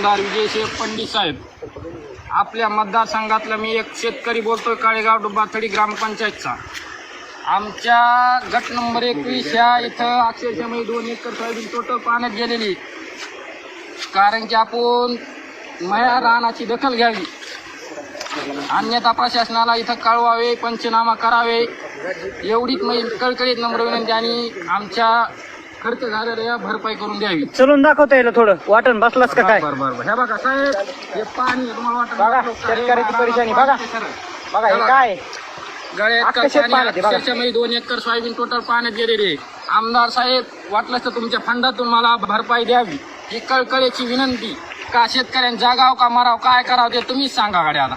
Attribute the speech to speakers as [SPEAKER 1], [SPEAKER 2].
[SPEAKER 1] आमदार विजयसिंह पंडित साहेब. आपल्या मतदारसंघातला मी एक शेतकरी बोलतोय काळेगाव डुबाथडी ग्रामपंचायतचा. आमच्या गट नंबर एकवीस ह्या इथं अक्षरशः म्हणजे दोन एकर सोयाबीन टोटल पाण्यात गेलेली. कारण की आपण मया रानाची दखल घ्यावी. अन्यथा प्रशासनाला इथं कळवावे पंचनामा करावे. एवढीच म्हणजे कळकळीत नम्र विनंती आणि आमच्या खर्च झालेल्या भरपाई करून द्यावी.
[SPEAKER 2] चलून दाखवता येईल थोडं. वाटण बसलास का काय?
[SPEAKER 1] बरं बरं बरं. हे बघा साहेब हे पाणी तुम्हाला
[SPEAKER 2] बघा. शेतकऱ्याची परेशानी, बघा. बघा. हे काय? अख्खं शेत
[SPEAKER 1] पाणी
[SPEAKER 2] पाण्यात आहे, बघा.
[SPEAKER 1] अक्षरशः दोन एकर सोयाबीन टोटल पाण्यात गेलेली आहे. आमदार साहेब वाटलंच तर तुमच्या फंडातून मला भरपाई द्यावी. ही कळकळीची विनंती. का शेतकऱ्यांनी जागाव का माराव काय करावं ते तुम्हीच सांगा गाड्या आता.